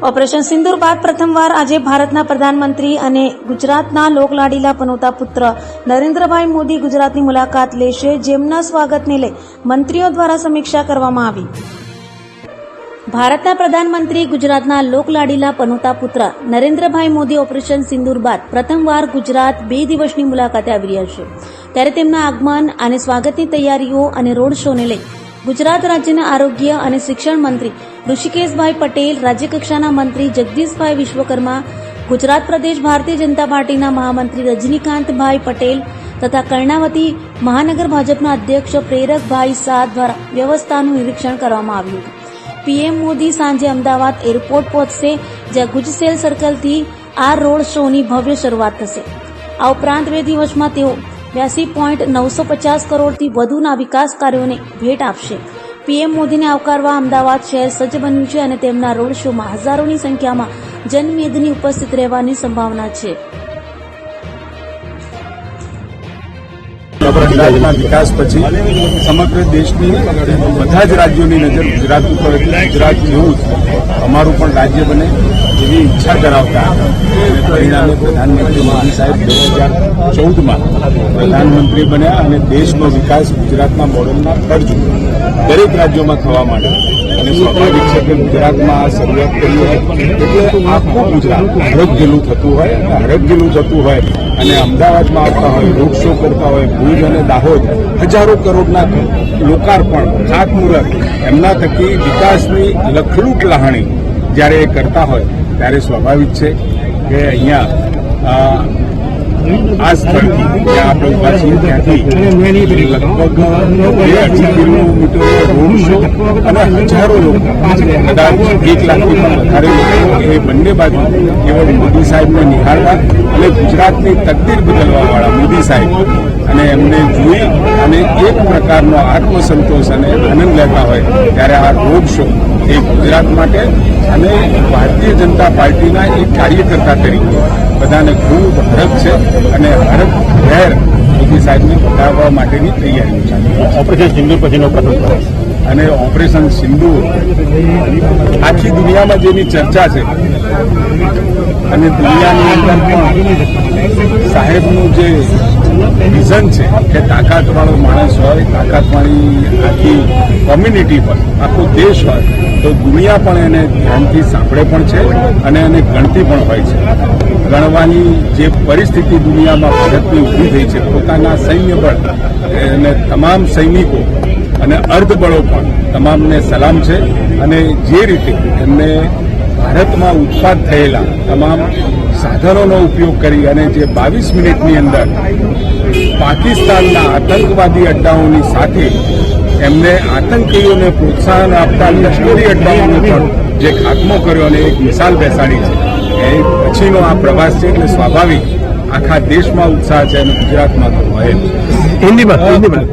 Operation સિંદુર બાદ પ્રથમવાર આજે ભારતના પ્રધાનમંત્રી અને ગુજરાતના લોકલાડીલા પનોતા પુત્ર નરેન્દ્રભાઈ મોદી ગુજરાતની મુલાકાત લેશે, જેમના સ્વાગતને લઈ મંત્રીઓ દ્વારા સમીક્ષા કરવામાં આવી. ભારતના પ્રધાનમંત્રી ગુજરાતના લોકલાડીલા પનોતા પુત્ર નરેન્દ્રભાઈ મોદી ઓપરેશન સિંદૂર બાદ પ્રથમવાર ગુજરાત બે દિવસની મુલાકાતે આવી રહ્યા છે. ત્યારે તેમના આગમન અને સ્વાગતની તૈયારીઓ અને રોડ શોને લઈ ગુજરાત રાજ્યના આરોગ્ય અને શિક્ષણ મંત્રી ઋષિકેશભાઈ પટેલ, રાજ્યકક્ષાના મંત્રી જગદીશભાઈ વિશ્વકર્મા, ગુજરાત પ્રદેશ ભારતીય જનતા પાર્ટીના મહામંત્રી રજનીકાંતભાઈ પટેલ તથા કર્ણાવતી મહાનગર ભાજપના અધ્યક્ષ પ્રેરકભાઈ શાહ દ્વારા વ્યવસ્થાનું નિરીક્ષણ કરવામાં આવ્યું હતું. પીએમ મોદી સાંજે અમદાવાદ એરપોર્ટ પહોંચશે, જ્યાં ગુજસેલ સર્કલથી આ રોડ શોની ભવ્ય શરૂઆત થશે. આ ઉપરાંત બે દિવસમાં તેઓ બ્યાસી પોઈન્ટ નવસો પચાસ કરોડથી વધુના વિકાસ કાર્યોને ભેટ આપશે. પીએમ મોદીને આવકારવા અમદાવાદ શહેર સજ્જ બન્યું છે અને તેમના રોડ શોમાં હજારોની સંખ્યામાં જનમેદની ઉપસ્થિત રહેવાની સંભાવના છે. ગુજરાતના વિકાસ પછી સમગ્ર દેશની બધા જ રાજ્યોની નજર ગુજરાત ઉપર ગુજરાત જેવું જ અમારું પણ રાજ્ય બને. એવી ઈચ્છા ધરાવતા અને પરિણામે પ્રધાનમંત્રી મોદી સાહેબ બે હજાર ચૌદમાં પ્રધાનમંત્રી બન્યા અને દેશનો વિકાસ ગુજરાતના મોડલમાં ખર્ચ દરેક રાજ્યોમાં થવા માંડ્યો. અને સ્વાભાવિક છે કે ગુજરાતમાં શરૂઆત કરી હોય એટલે આખું ગુજરાત હડકગેલું થતું હોય અને હડકગેલું થતું હોય અને અમદાવાદમાં આવતા હોય, રોડ શો કરતા હોય, ભુજ અને દાહોદ, હજારો કરોડના લોકાર્પણ, ખાતમુહૂર્ત, એમના થકી વિકાસની લખલૂટ લહાણી જ્યારે એ કરતા હોય ત્યારે સ્વાભાવિક છે કે અહીંયા, આ સ્થળથી જ્યાં આપણે ઊભા છીએ ત્યાંથી લગભગ બે અઢી કિલોમીટર રોડ શો અને હજારો લોકો, કદાચ એક લાખથી પણ વધારે લોકો એ બંને બાજુ કેવળ મોદી સાહેબને નિહાળવા અને ગુજરાતની તકદીર બદલવાવાળા મોદી સાહેબ. અને એમને જોઈ અને એક પ્રકારનો આત્મસંતોષ અને આનંદ લેતા હોય ત્યારે આ રોડ શો એ ગુજરાત માટે અને ભારતીય જનતા પાર્ટીના એક કાર્યકર્તા તરીકે બધાને ખૂબ હરખ છે અને હરખ ઘેર મોદી સાહેબને બતાવવા માટેની તૈયારીઓ ચાલે છે. ઓપરેશન સિંધુ પછીનો પ્રથમ અને ઓપરેશન સિંધુ આખી દુનિયામાં જેની ચર્ચા છે અને દુનિયાની અંદર પણ સાહેબનું જે વિઝન છે કે તાકાતવાળો માણસ હોય, તાકાતવાળી આખી કોમ્યુનિટી પણ આખો દેશ હોય, તો દુનિયા પણ એને ધ્યાનથી સાંભળે પણ છે અને એને ગણતી પણ હોય છે. ગણવાની જે પરિસ્થિતિ દુનિયામાં ભારતની ઊભી થઈ છે, પોતાના સૈન્ય બળ અને તમામ સૈનિકો અને અર્ધબળો પણ તમામને સલામ છે અને જે રીતે એમને ભારતમાં ઉત્પાદ થયેલા તમામ સાધનોનો ઉપયોગ કરી અને જે બાવીસ મિનિટની અંદર પાકિસ્તાનના આતંકવાદી અડ્ડાઓની સાથે એમને આતંકીઓને પ્રોત્સાહન આપતા લશ્કરી અડ્ડાઓનો પણ જે ખાત્મો કર્યો અને એક મિસાલ બેસાડી છે. એ પછીનો આ પ્રવાસ છે એટલે સ્વાભાવિક આખા દેશમાં ઉત્સાહ છે અને ગુજરાતમાં તો હોય હિન્દીમાં હિન્દીમાં.